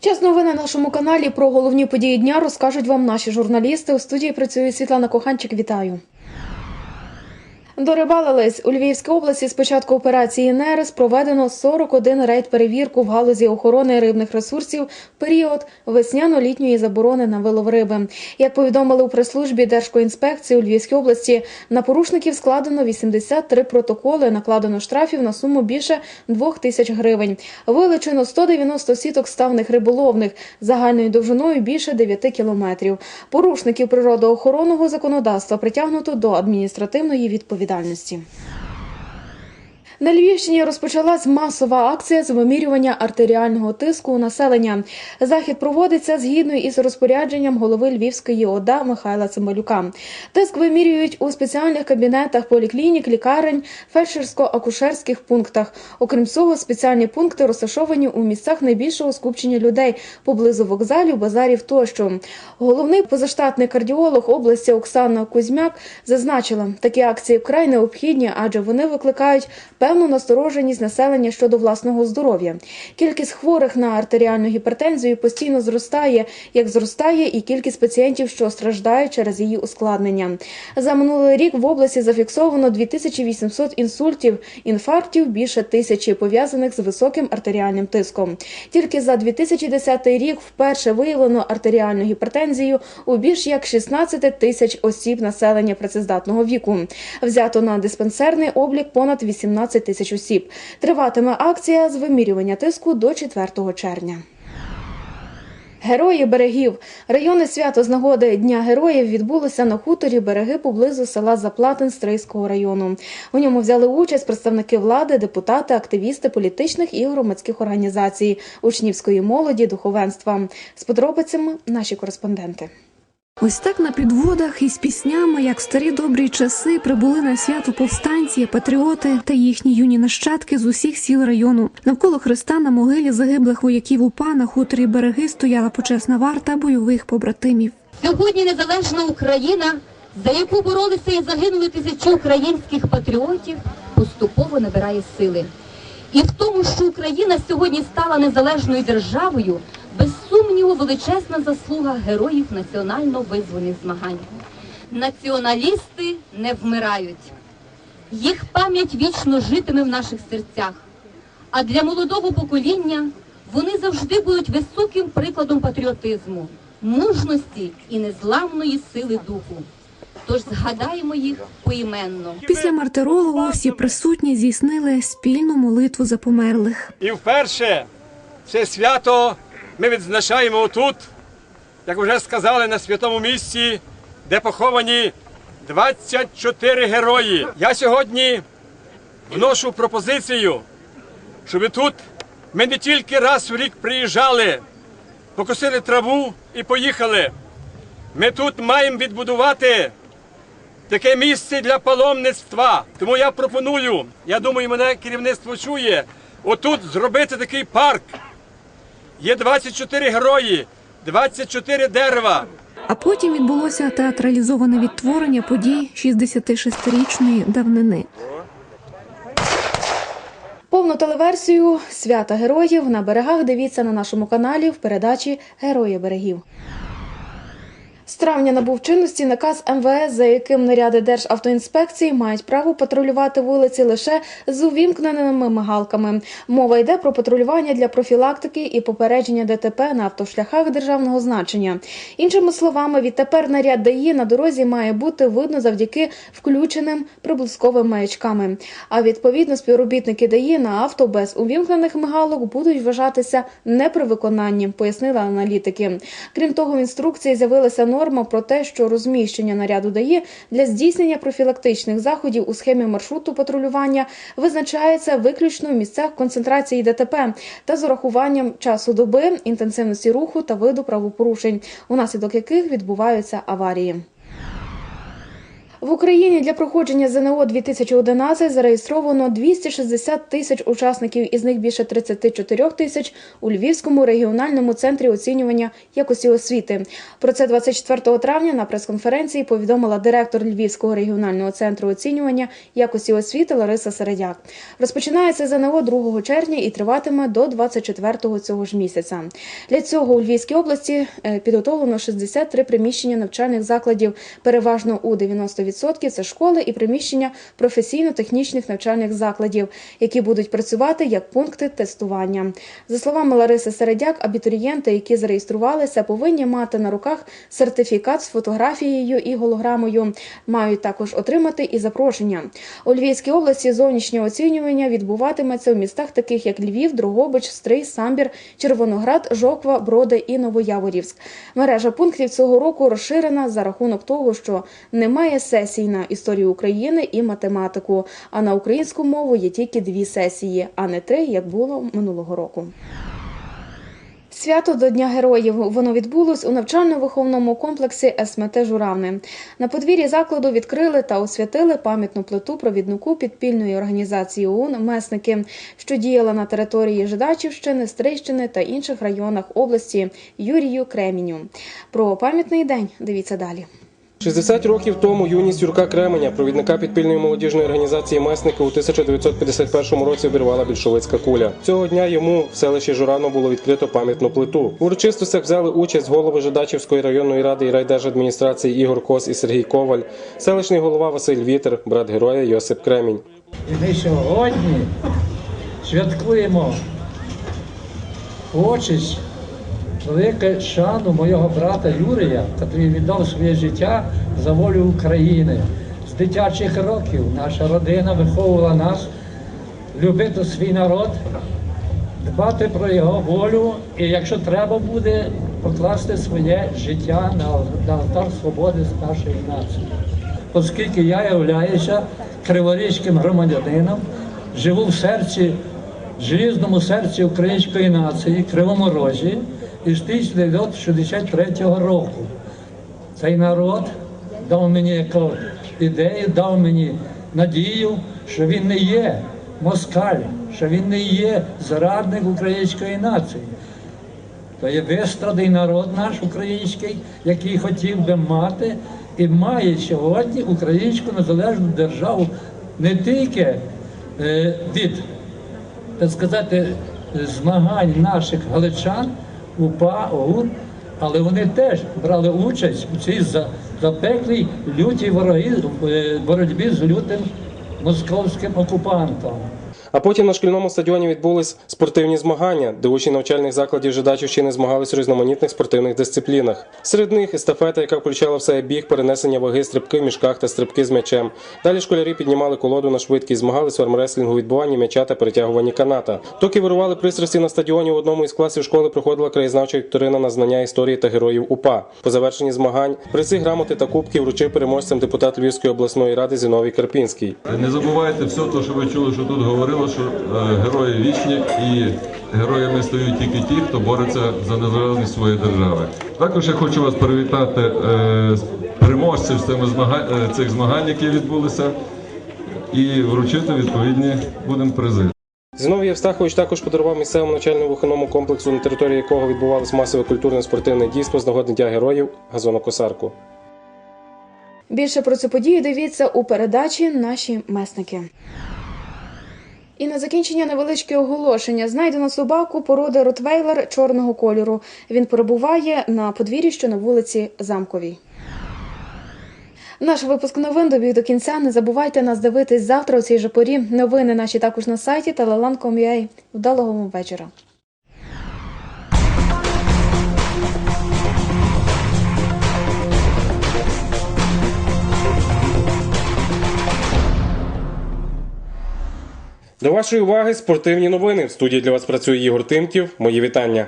Час новин на нашому каналі про головні події дня розкажуть вам наші журналісти. У студії працює Світлана Коханчик. Вітаю. Дорибалились у Львівській області з початку операції «Нерес» проведено 41 рейд перевірку в галузі охорони рибних ресурсів в період весняно-літньої заборони на вилов риби. Як повідомили у прес-службі Держкоінспекції у Львівській області, на порушників складено 83 протоколи, накладено штрафів на суму більше 2 тисяч гривень. Вилучено 190 сіток ставних риболовних загальною довжиною більше 9 кілометрів. Порушників природоохоронного законодавства притягнуто до адміністративної відповідальності відповідальності. На Львівщині розпочалась масова акція з вимірювання артеріального тиску у населення. Захід проводиться згідно із розпорядженням голови Львівської ОДА Михайла Цимбалюка. Тиск вимірюють у спеціальних кабінетах поліклінік, лікарень, фельдшерсько-акушерських пунктах. Окрім цього, спеціальні пункти розташовані у місцях найбільшого скупчення людей поблизу вокзалів, базарів тощо. Головний позаштатний кардіолог області Оксана Кузьмяк зазначила, такі акції вкрай необхідні, адже вони викликають певну настороженість населення щодо власного здоров'я. Кількість хворих на артеріальну гіпертензію постійно зростає, як зростає і кількість пацієнтів, що страждають через її ускладнення. За минулий рік в області зафіксовано 2800 інсультів, інфарктів більше тисячі, пов'язаних з високим артеріальним тиском. Тільки за 2010 рік вперше виявлено артеріальну гіпертензію у більш як 16 тисяч осіб населення працездатного віку. Взято на диспансерний облік понад 18 тисяч осіб. Триватиме акція з вимірювання тиску до 4 червня. Герої берегів районне свято з нагоди Дня героїв відбулося на хуторі береги поблизу села Заплатин Стрийського району. У ньому взяли участь представники влади, депутати, активісти політичних і громадських організацій, учнівської молоді, духовенства. З подробицями наші кореспонденти. Ось так на підводах із піснями, як в старі добрі часи, прибули на свято повстанці, патріоти та їхні юні нащадки з усіх сіл району. Навколо Христа на могилі загиблих вояків УПА на хуторі береги стояла почесна варта бойових побратимів. Сьогодні незалежна Україна, за яку боролися і загинули тисячі українських патріотів, поступово набирає сили. І в тому, що Україна сьогодні стала незалежною державою, без сумніву величезна заслуга героїв національно-визвольних змагань. Націоналісти не вмирають. Їх пам'ять вічно житиме в наших серцях. А для молодого покоління вони завжди будуть високим прикладом патріотизму, мужності і незламної сили духу. Тож згадаємо їх поіменно. Після мартирологу всі присутні здійснили спільну молитву за померлих. І вперше це свято ми відзначаємо отут, як вже сказали, на святому місці, де поховані 24 герої. Я сьогодні вношу пропозицію, щоб тут ми не тільки раз в рік приїжджали, покосили траву і поїхали. Ми тут маємо відбудувати таке місце для паломництва. Тому я пропоную, я думаю, мене керівництво чує, отут зробити такий парк. Є 24 герої, 24 дерева. А потім відбулося театралізоване відтворення подій 66-річної давнини. Повну телеверсію свята героїв на берегах дивіться на нашому каналі в передачі Герої берегів. З травня набув чинності наказ МВС, за яким наряди Державтоінспекції мають право патрулювати вулиці лише з увімкненими мигалками. Мова йде про патрулювання для профілактики і попередження ДТП на автошляхах державного значення. Іншими словами, відтепер наряд ДАІ на дорозі має бути видно завдяки включеним приблизковим маячками. А відповідно співробітники ДАІ на авто без увімкнених мигалок будуть вважатися не при виконанні, пояснили аналітики. Крім того, в інструкції з'явилася норма про те, що розміщення наряду дає для здійснення профілактичних заходів у схемі маршруту патрулювання визначається виключно в місцях концентрації ДТП та з урахуванням часу доби, інтенсивності руху та виду правопорушень, унаслідок яких відбуваються аварії. В Україні для проходження ЗНО 2011 зареєстровано 260 тисяч учасників, із них більше 34 тисяч у Львівському регіональному центрі оцінювання якості освіти. Про це 24 травня на прес-конференції повідомила директор Львівського регіонального центру оцінювання якості освіти Лариса Середяк. Розпочинається ЗНО 2 червня і триватиме до 24 цього ж місяця. Для цього у Львівській області е, підготовлено 63 приміщення навчальних закладів, переважно у 90% це школи і приміщення професійно-технічних навчальних закладів, які будуть працювати як пункти тестування. За словами Лариси Середяк, абітурієнти, які зареєструвалися, повинні мати на руках сертифікат з фотографією і голограмою. Мають також отримати і запрошення. У Львівській області зовнішнє оцінювання відбуватиметься у містах, таких як Львів, Дрогобич, Стрий, Самбір, Червоноград, Жоква, Броди і Новояворівськ. Мережа пунктів цього року розширена за рахунок того, що немає сесій на історію України і математику. А на українську мову є тільки дві сесії, а не три, як було минулого року. Свято до Дня героїв воно відбулось у навчально-виховному комплексі СМТ Журавне. На подвір'ї закладу відкрили та освятили пам'ятну плиту провіднику підпільної організації ОУН Месники, що діяла на території Жидачівщини, Стрийщини та інших районах області Юрію Креміню. Про пам'ятний день дивіться далі. 60 років тому юність Юрка Кременя, провідника підпільної молодіжної організації Месники, у 1951 році обірвала більшовицька куля. Цього дня йому в селищі Журано було відкрито пам'ятну плиту. У урочистостях взяли участь голови Жидачівської районної ради і райдержадміністрації Ігор Кос і Сергій Коваль, селищний голова Василь Вітер, брат героя Йосип Кремінь. І ми сьогодні святкуємо почесть, велике шану мого брата Юрія, який віддав своє життя за волю України. З дитячих років наша родина виховувала нас любити свій народ, дбати про його волю, і якщо треба буде, покласти своє життя на, алтар свободи з нашої нації оскільки я являюся криворізьким громадянином, живу в серці, желізному серці української нації, Кривому Розі, із 1963 року. Цей народ дав мені ідею, дав мені надію, що він не є москаль, що він не є зрадник української нації. То є вистрадий народ наш український, який хотів би мати і має сьогодні українську незалежну державу не тільки е, від, так сказати, змагань наших галичан, УПА, ОУН, але вони теж брали участь у цій запеклій лютій е, боротьбі з лютим московським окупантом. А потім на шкільному стадіоні відбулись спортивні змагання, де учні навчальних закладів Жидачівщини змагались у різноманітних спортивних дисциплінах. Серед них естафета, яка включала в себе біг, перенесення ваги, стрибки в мішках та стрибки з м'ячем. Далі школярі піднімали колоду на швидкість, змагались в армреслінгу, відбуванні м'яча та перетягуванні каната. Доки вирували пристрасті на стадіоні, у одному із класів школи проходила краєзнавча вікторина на знання історії та героїв УПА. По завершенні змагань призи грамоти та кубки вручив переможцям депутат Львівської обласної ради Зіновій Карпінський. Не забувайте все те, що ви чули, що тут говорили, що е, герої вічні і героями стають тільки ті, хто бореться за незалежність своєї держави. Також я хочу вас привітати е, переможців е, цих змагань, які відбулися, і вручити відповідні будемо призи. Зіновій Євстахович також подарував місцевому навчально-виховному комплексу, на території якого відбувалось масове культурне спортивне дійство з нагоди Дня героїв газонокосарку. Більше про цю подію дивіться у передачі Наші месники. І на закінчення невеличке оголошення. Знайдено собаку породи Ротвейлер чорного кольору. Він перебуває на подвір'ї, що на вулиці Замковій. Наш випуск новин добіг до кінця. Не забувайте нас дивитись завтра у цій же порі. Новини наші також на сайті telelan.com.ua. Вдалого вам вечора. До вашої уваги спортивні новини. В студії для вас працює Ігор Тимків. Мої вітання.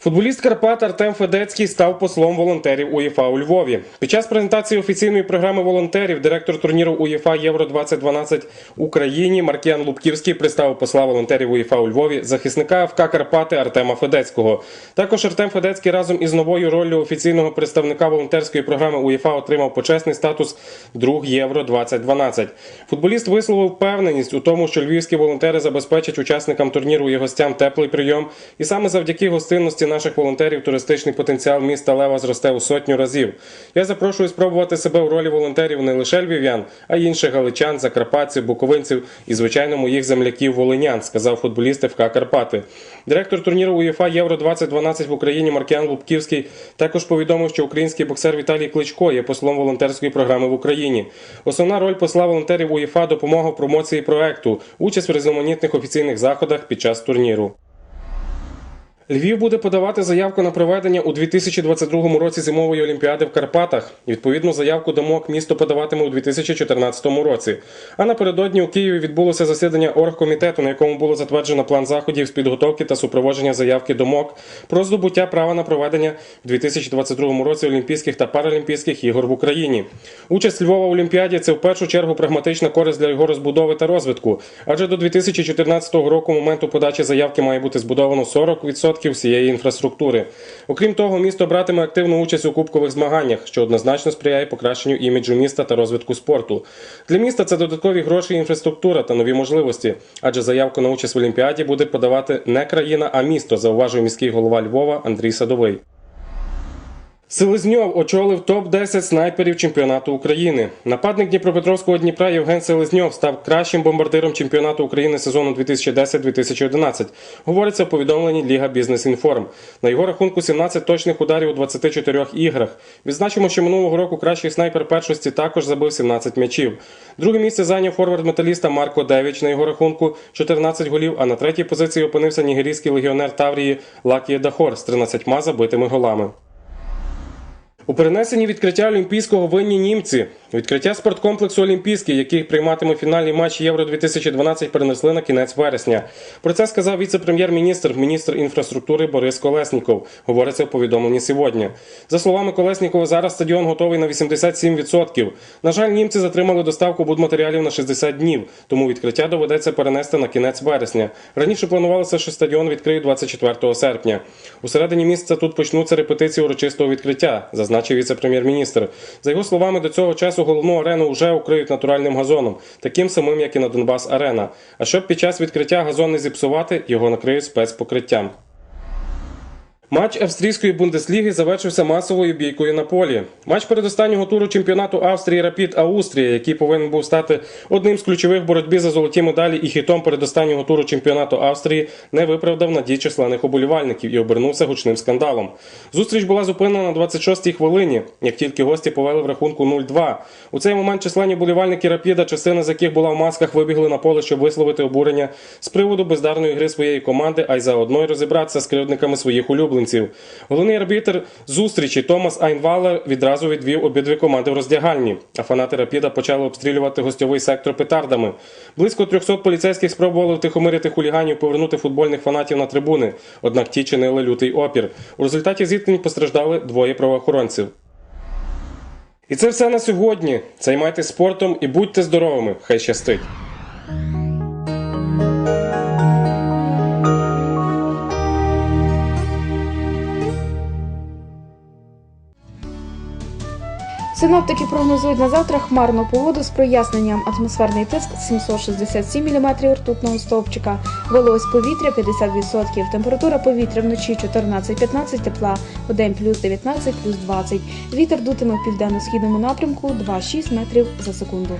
Футболіст Карпат Артем Федецький став послом волонтерів УЄФА у Львові. Під час презентації офіційної програми волонтерів директор турніру УЄФА Євро 2012 Україні Маркіян Лубківський представив посла волонтерів УЄФА у Львові захисника ФК Карпати Артема Федецького. Також Артем Федецький разом із новою роллю офіційного представника волонтерської програми УЄФА отримав почесний статус друг Євро 2012. Футболіст висловив впевненість у тому, що львівські волонтери забезпечать учасникам турніру і гостям теплий прийом, і саме завдяки гостинності наших волонтерів туристичний потенціал міста Лева зросте у сотню разів. Я запрошую спробувати себе у ролі волонтерів не лише львів'ян, а й інших галичан, закарпатців, буковинців і, звичайно, моїх земляків волинян, сказав футболіст ФК Карпати. Директор турніру УЄФА Євро 2012 в Україні Маркіян Лубківський також повідомив, що український боксер Віталій Кличко є послом волонтерської програми в Україні. Основна роль посла волонтерів УЄФА допомога в промоції проекту, участь в різноманітних офіційних заходах під час турніру. Львів буде подавати заявку на проведення у 2022 році зимової олімпіади в Карпатах. Відповідну заявку до МОК місто подаватиме у 2014 році. А напередодні у Києві відбулося засідання оргкомітету, на якому було затверджено план заходів з підготовки та супроводження заявки до МОК про здобуття права на проведення в 2022 році Олімпійських та Паралімпійських ігор в Україні. Участь Львова в Олімпіаді це в першу чергу прагматична користь для його розбудови та розвитку, адже до 2014 року моменту подачі заявки має бути збудовано 40% всієї інфраструктури. Окрім того, місто братиме активну участь у кубкових змаганнях, що однозначно сприяє покращенню іміджу міста та розвитку спорту. Для міста це додаткові гроші, інфраструктура та нові можливості, адже заявку на участь в Олімпіаді буде подавати не країна, а місто, зауважує міський голова Львова Андрій Садовий. Селезньов очолив топ-10 снайперів чемпіонату України. Нападник Дніпропетровського Дніпра Євген Селезньов став кращим бомбардиром чемпіонату України сезону 2010-2011. Говориться в повідомленні Ліга Бізнес Інформ. На його рахунку 17 точних ударів у 24 іграх. Відзначимо, що минулого року кращий снайпер першості також забив 17 м'ячів. Друге місце зайняв форвард металіста Марко Девіч на його рахунку 14 голів. А на третій позиції опинився нігерійський легіонер Таврії Лакіє Дахор з 13 забитими голами. У перенесенні відкриття Олімпійського винні німці. Відкриття спорткомплексу Олімпійський, який прийматиме фінальний матч Євро 2012, перенесли на кінець вересня. Про це сказав віце-прем'єр-міністр, міністр інфраструктури Борис Колесніков. Говориться в повідомленні сьогодні. За словами Колеснікова, зараз стадіон готовий на 87%. На жаль, німці затримали доставку будматеріалів на 60 днів, тому відкриття доведеться перенести на кінець вересня. Раніше планувалося, що стадіон відкриють 24 серпня. У середині місяця тут почнуться репетиції урочистого відкриття, зазначив віце-прем'єр-міністр. За його словами, до цього часу головну арену вже укриють натуральним газоном, таким самим, як і на Донбас Арена. А щоб під час відкриття газон не зіпсувати, його накриють спецпокриттям. Матч австрійської бундесліги завершився масовою бійкою на полі. Матч передостаннього туру чемпіонату Австрії Рапід Аустрія, який повинен був стати одним з ключових боротьбі за золоті медалі і хітом передостаннього туру чемпіонату Австрії, не виправдав надій численних уболівальників і обернувся гучним скандалом. Зустріч була зупинена на 26-й хвилині, як тільки гості повели в рахунку 0-2. У цей момент численні болівальники Рапіда, частина з яких була в масках, вибігли на поле, щоб висловити обурення з приводу бездарної гри своєї команди, а й заодно й розібратися з кривдниками своїх улюбленців. Головний арбітр зустрічі Томас Айнвалер відразу відвів обидві команди в роздягальні, а фанати Рапіда почали обстрілювати гостьовий сектор петардами. Близько 300 поліцейських спробували втихомирити хуліганів, повернути футбольних фанатів на трибуни, однак ті чинили лютий опір. У результаті зіткнень постраждали двоє правоохоронців. І це все на сьогодні. Займайтесь спортом і будьте здоровими. Хай щастить! Синоптики прогнозують на завтра хмарну погоду з проясненням. Атмосферний тиск 767 мм ртутного стовпчика, вологість повітря 50%, температура повітря вночі 14-15 тепла, вдень плюс 19, плюс 20. Вітер дутиме в південно-східному напрямку 2,6 метрів за секунду.